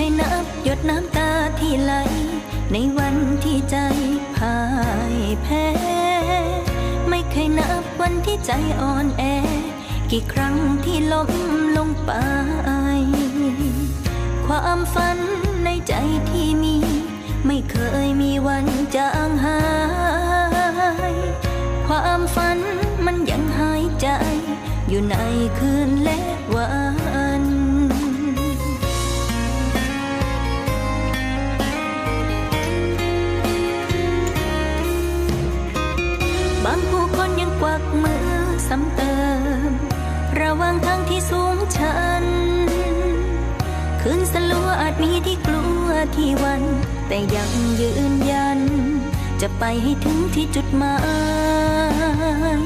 เคยนับหยดน้ำตาที่ไหล ในวันที่ใจพ่ายแพ้ ไม่เคยนับวันที่ใจอ่อนแอ กี่ครั้งที่ล้มลงไป ความฝันในใจที่มี ไม่เคยมีวันจางหาย ความฝันมันยังหายใจ อยู่ในคืนแล วักมือซ้ำเติม ระว่างทางที่สูงชัน คืนสลัวอาจมีที่กลัวที่วัน แต่ยังยืนยัน จะไปให้ถึงที่จุดหมาย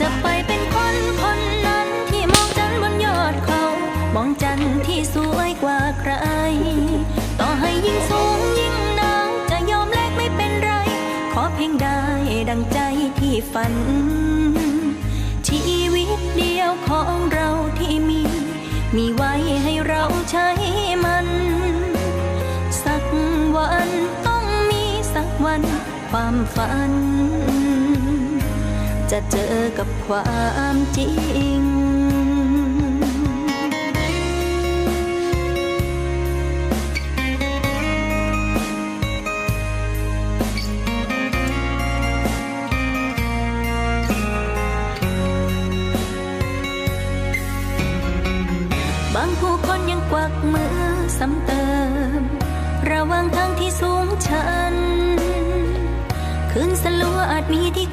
จะไปเป็นคนคนนั้นที่มองจันทร์บนยอดเขา มองจันทร์ที่สวยกว่าใคร ต่อให้ยิ่งสูง เพียงได้ดังใจที่ฝัน ชีวิตเดียวของเราที่มี มีไว้ให้เราใช้มัน สักวันต้องมีสักวันความฝัน จะเจอกับความจริงางผู้คนยังกวักมือซ้ำเติม ระหว่างทางที่สูงชันคืนสลัวอาจมีที่